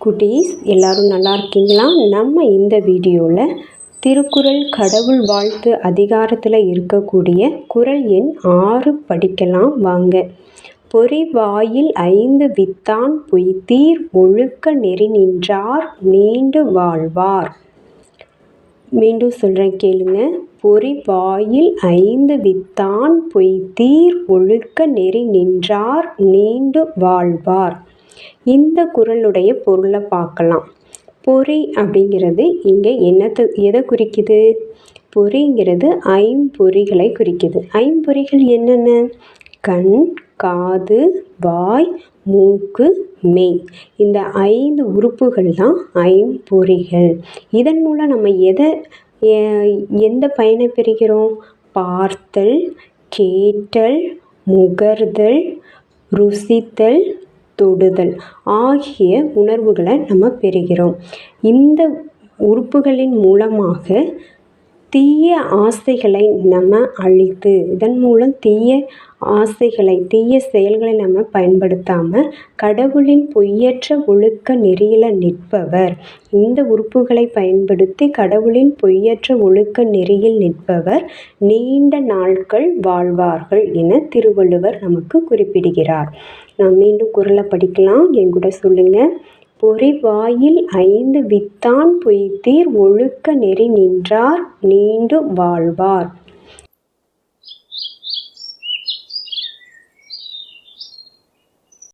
குட்டீஸ் எல்லோரும் நல்லா இருக்கீங்களா? நம்ம இந்த வீடியோவில் திருக்குறள் கடவுள் வாழ்த்து அதிகாரத்தில் இருக்கக்கூடிய குரல் எண் ஆறு படிக்கலாம் வாங்க. பொறிவாயில் ஐந்து வித்தான் பொய் தீர் ஒழுக்க நெறி நின்றார் நீண்டு வாழ்வார். மீண்டும் சொல்கிறேன் கேளுங்க. பொறி வாயில் ஐந்து வித்தான் பொய்தீர் ஒழுக்க நெறி நின்றார் நீண்டு வாழ்வார். இந்த குறளுடைய பொருளை பார்க்கலாம். பொறி அப்படிங்கிறது இங்கே என்னத்தை எதை குறிக்குது? பொறிங்கிறது ஐம்பொறிகளை குறிக்குது. ஐம்பொறிகள் என்னென்ன? கண் காது வாய் மூக்கு மெய். இந்த ஐந்து உறுப்புகள் தான் ஐம்பொறிகள். இதன் மூலம் நம்ம எதை எந்த பயனை பெறுகிறோம்? பார்த்தல் கேட்டல் முகர்தல் ருசித்தல் தொடுதல் ஆகிய உணர்வுகளை நம்ம பெறுகிறோம். இந்த உறுப்புகளின் மூலமாக தீய ஆசைகளை நம்ம அழித்து இதன் மூலம் தீய ஆசைகளை தீய செயல்களை நம்ம பயன்படுத்தாமல் கடவுளின் பொய்யற்ற ஒழுக்க நெறியில் நிற்பவர். இந்த உறுப்புகளை பயன்படுத்தி கடவுளின் பொய்யற்ற ஒழுக்க நெறியில் நிற்பவர். நீண்ட நாட்கள் வாழ்வார்கள் என திருவள்ளுவர் நமக்கு குறிப்பிடுகிறார். நான் மீண்டும் குரலை படிக்கலாம். என் கூட சொல்லுங்கள் பொறிவாயில் ஐந்து வித்தான் பொய்த்தீர் ஒழுக்க நெறி நின்றார் நீண்டு வாழ்வார்.